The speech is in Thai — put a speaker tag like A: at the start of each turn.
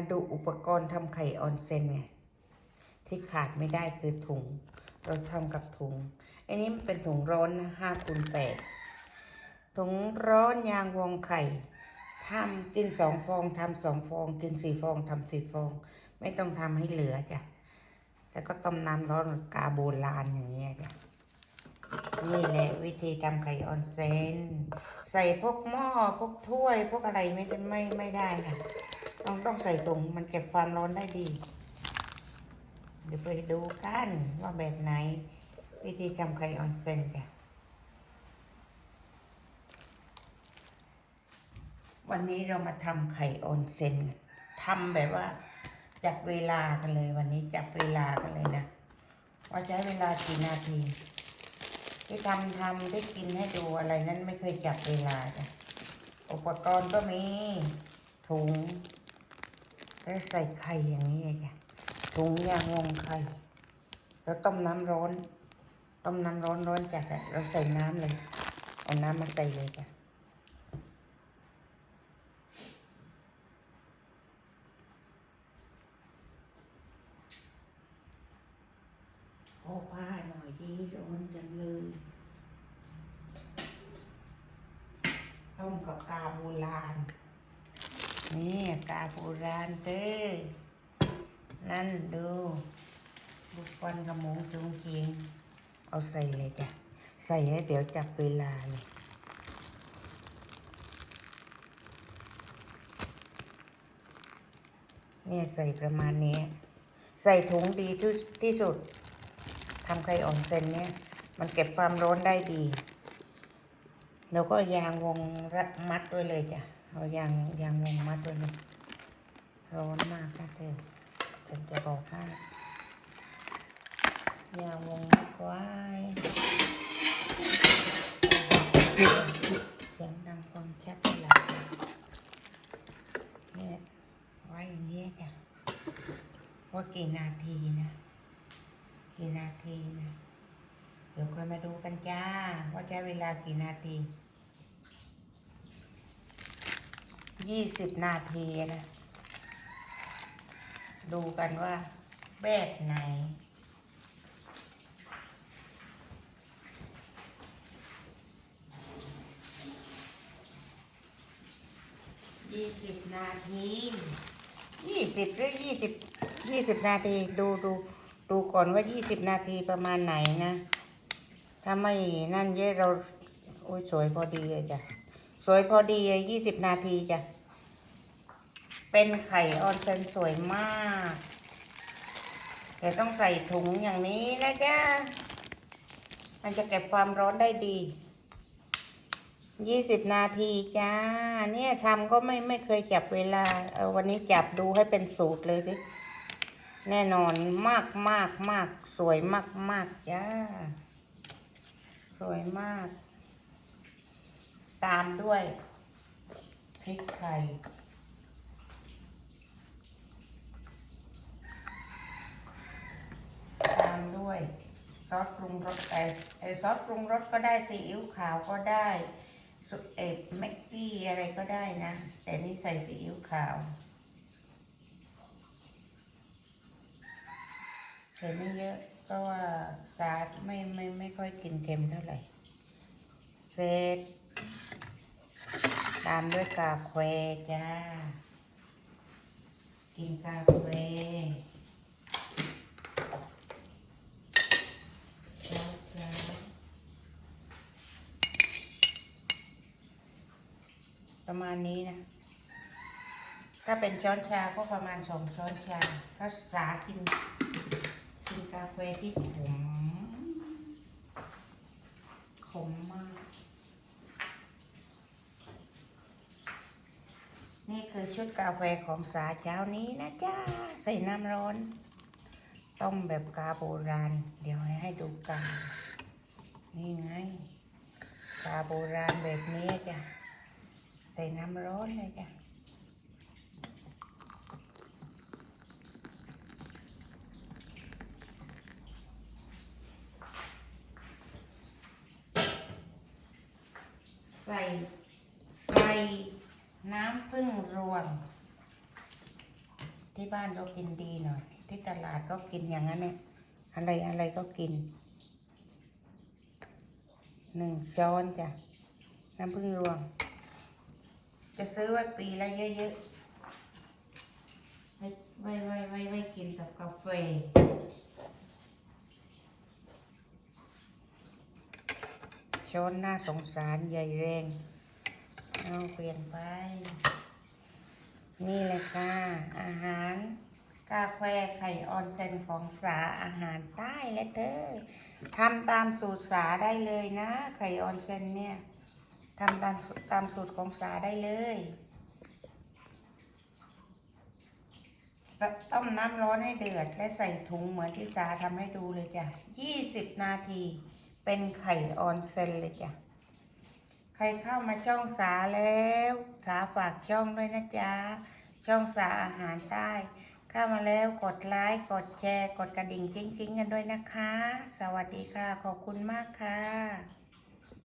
A: มาดูอุปกรณ์ทำไข่ออนเซนไงที่ขาดไม่ได้คือถุง เราทำกับถุง อันนี้มันเป็นถุงร้อนนะห้าคูณแปดถุงร้อนยางวงไข่ทำกินสองฟองทำสองฟอง กินสี่ฟองทำสี่ฟอง ไม่ต้องทำให้เหลือจ้ะแล้วก็ต้มน้ำร้อนกาโบราณอย่างเงี้ยจ้ะนี่แหละวิธีทำไข่ออนเซนใส่พวกหม้อพวกถ้วย พวกอะไรไม่ได้ไม่ไม่ได้ค่ะ ต้องต้องใส่ตรงมันเก็บความร้อนได้ดี เดี๋ยวไปดูกันว่าแบบไหน วิธีทำไข่ออนเซนค่ะวันนี้เรามาทำไข่ออนเซนกันทำแบบว่าจับเวลากันเลยวันนี้จับเวลากันเลยนะ ว่าใช้เวลากี่นาที ที่ทำทำได้กินให้ดูอะไรนั้นไม่เคยจับเวลาจ้ะอุปกรณ์ก็มีถุง แล้วใส่ไข่อย่างนี้จ้ะถุงยางวงไข่ แล้วต้มน้ำร้อน ต้มน้ำร้อนร้อนจัดอะเราใส่น้ำเลย เอาน้ำมาใส่เลยจ้ะขอผ้าหน่อยดีร้อนจังเลยต้มกับกาโบราณนี่ กาโบราณเต้นั่นดูบุกฟันกับหมูจุงเกียงเอาใส่เลยจ้ะ ใส่ให้เดี๋ยวจับเวลาเลยเนี่ยใส่ประมาณนี้ ใส่ถุงดีที่ที่สุดทำไข่ออนเซนเนี่ย มันเก็บความร้อนได้ดี แล้วก็ยางวงรัดมัดด้วยเลยจ้ะ เอายางยางวงมัดด้วยเลยร้อนมากนะเธอฉันจะบอกให้ยางวงมัดไว้เสียงดังฟังชัดเลยเนี่ยไว้อย่างนี้จ้ะว่ากี่นาทีนะกี่นาทีนะเดี๋ยวค่อยมาดูกันจ้าว่าใช้เวลากี่นาที ยี่สิบนาทีนะ ดูกันว่าแบบไหน ยี่สิบนาทียี่สิบหรือยี่สิบยี่สิบนาที ดูดูดูก่อนว่ายี่สิบนาทีประมาณไหนนะ ถ้าไม่นั่นเยอะเรา โอ้ยสวยพอดีเลยจ้ะ สวยพอดีเลยยี่สิบนาทีจ้ะ เป็นไข่ออนเซนสวยมากแต่ต้องใส่ถุงอย่างนี้นะจ๊ะ มันจะเก็บความร้อนได้ดี ยี่สิบนาทีจ้า เนี่ยทำก็ไม่ไม่เคยจับเวลา เอาวันนี้จับดูให้เป็นสูตรเลยสิ แน่นอนมากมากมากสวยมากมากจ้า สวยมาก ตามด้วยพริกไทย ตาม ด้วย ซอสปรุงรสไอไอซอสปรุงรสก็ได้ซีอิ๊วขาวก็ได้สุเอฟแม็กกี้อะไรก็ได้นะ แต่นี่ใส่ซีอิ๊วขาวใส่ไม่เยอะเพราะว่าซาดไม่ไม่ไม่ค่อยกินเค็มเท่าไหร่เสร็จตามด้วยกาแควจ้า กินกาแควเช้าเช้า ประมาณนี้นะ ถ้าเป็นช้อนชาก็ประมาณสองช้อนชาถ้าสากิน กินกาแฟที่ขมขมมาก นี่คือชุดกาแฟของสาเช้านี้นะจ๊ะใส่น้ำร้อน ต้มแบบกาโบราณ เดี๋ยวให้ดูกันนี่ไง กาโบราณแบบนี้จ้ะ ส่น้ำร้อนเลยจ้ะใส่ใส่น้ำผึ้งรวมที่บ้านก็กินดีหน่อย ที่ตลาดก็กินอย่างนั้นเนี่ยอะไรอะไรก็กินหนึ่งช้อนจ้ะน้ำผึ้งรวง จะซื้อไว้ปีละเยอะๆไว้ไว้ไว้ไว้ไว้กินกับกาแฟช้อนหน้าสงสารใหญ่แรง เอาเปลี่ยนไป นี่เลยค่ะ อาหาร กาแฟไข่ออนเซนของสาอาหารใต้และเธอทำตามสูตรสาได้เลยนะ ไข่ออนเซนเนี่ย ทำตามตามสูตรของสาได้เลยต้มน้ำร้อนให้เดือด และใส่ถุงเหมือนที่สาทำให้ดูเลยจ้ะ20นาที เป็นไข่ออนเซนเลยจ้ะ ใครเข้ามาช่องสาแล้ว สาฝากช่องด้วยนะจ๊ะ ช่องสาอาหารใต้ เข้ามาแล้วกดไลค์ กดแชร์ กดกระดิ่งจริงๆกันด้วยนะคะ สวัสดีค่ะ ขอบคุณมากค่ะ